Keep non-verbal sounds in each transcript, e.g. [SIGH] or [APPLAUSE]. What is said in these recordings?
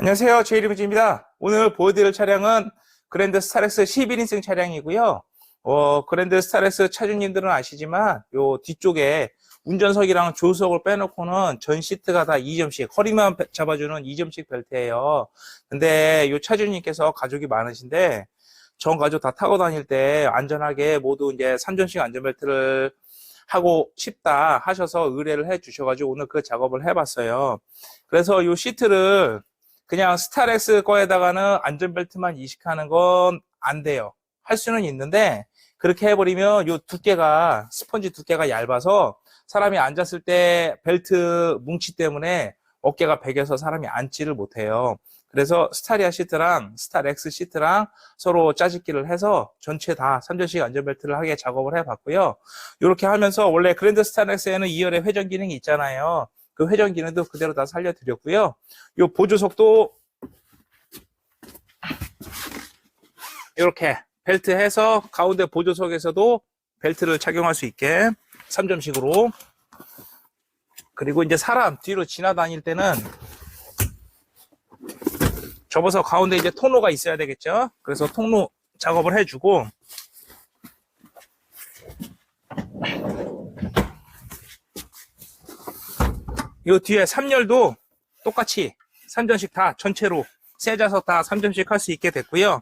안녕하세요. 제이리무지입니다. 오늘 보여드릴 차량은 그랜드 스타렉스 11인승 차량이고요. 어, 그랜드 스타렉스 차주님들은 아시지만 요 뒤쪽에 운전석이랑 조수석을 빼놓고는 전 시트가 다 2점씩 허리만 배- 잡아주는 2점씩 벨트예요. 근데 요 차주님께서 가족이 많으신데 전 가족 다 타고 다닐 때 안전하게 모두 이제 3점씩 안전벨트를 하고 싶다 하셔서 의뢰를 해 주셔가지고 오늘 그 작업을 해봤어요. 그래서 요 시트를 그냥 스타렉스 거에다가는 안전벨트만 이식하는 건 안 돼요. 할 수는 있는데 그렇게 해버리면 요 두께가 스펀지 두께가 얇아서 사람이 앉았을 때 벨트 뭉치 때문에 어깨가 베겨서 사람이 앉지를 못해요. 그래서 스타리아 시트랑 스타렉스 시트랑 서로 짜집기를 해서 전체 다 3전식 안전벨트를 하게 작업을 해봤고요. 이렇게 하면서 원래 그랜드 스타렉스에는 2열에 회전 기능이 있잖아요. 그 회전 기능도 그대로 다 살려드렸고요. 요 보조석도 이렇게 벨트 해서 가운데 보조석에서도 벨트를 착용할 수 있게 3점식으로 그리고 이제 사람 뒤로 지나다닐 때는 접어서 가운데 이제 통로가 있어야 되겠죠. 그래서 통로 작업을 해주고 이 뒤에 3열도 똑같이 3전씩 다 전체로 세 좌석 다 3점씩 할 수 있게 됐고요.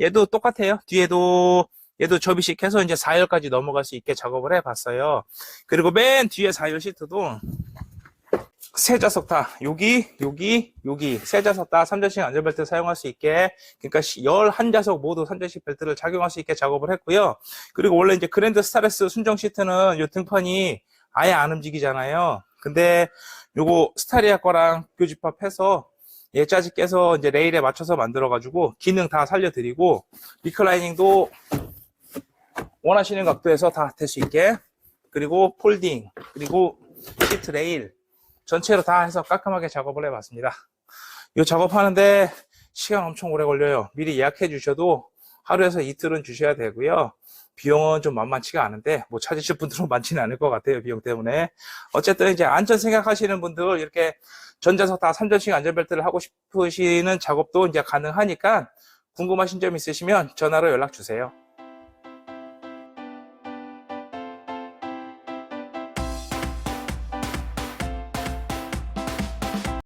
얘도 똑같아요. 뒤에도 얘도 접이식 해서 이제 4열까지 넘어갈 수 있게 작업을 해봤어요. 그리고 맨 뒤에 4열 시트도 세 좌석 다 여기 여기 여기 세 좌석 다 3전식 안전벨트 사용할 수 있게 그러니까 11좌석 모두 3전식 벨트를 착용할 수 있게 작업을 했고요. 그리고 원래 이제 그랜드 스타렉스 순정 시트는 요 등판이 아예 안 움직이잖아요. 근데 요거 스타리아 거랑 교집합해서 얘 짜지 깨서 이제 레일에 맞춰서 만들어가지고 기능 다 살려드리고 리클라이닝도 원하시는 각도에서 다 될 수 있게 그리고 폴딩 그리고 시트 레일 전체로 다 해서 깔끔하게 작업을 해봤습니다. 이 작업하는데 시간 엄청 오래 걸려요. 미리 예약해 주셔도 하루에서 이틀은 주셔야 되고요. 비용은 좀 만만치가 않은데 뭐 찾으실 분들은 [LAUGHS] 많지는 않을 것 같아요. 비용 때문에. 어쨌든 이제 안전 생각하시는 분들 이렇게 전자석 다 3전식 안전벨트를 하고 싶으시는 작업도 이제 가능하니까 궁금하신 점 있으시면 전화로 연락 주세요.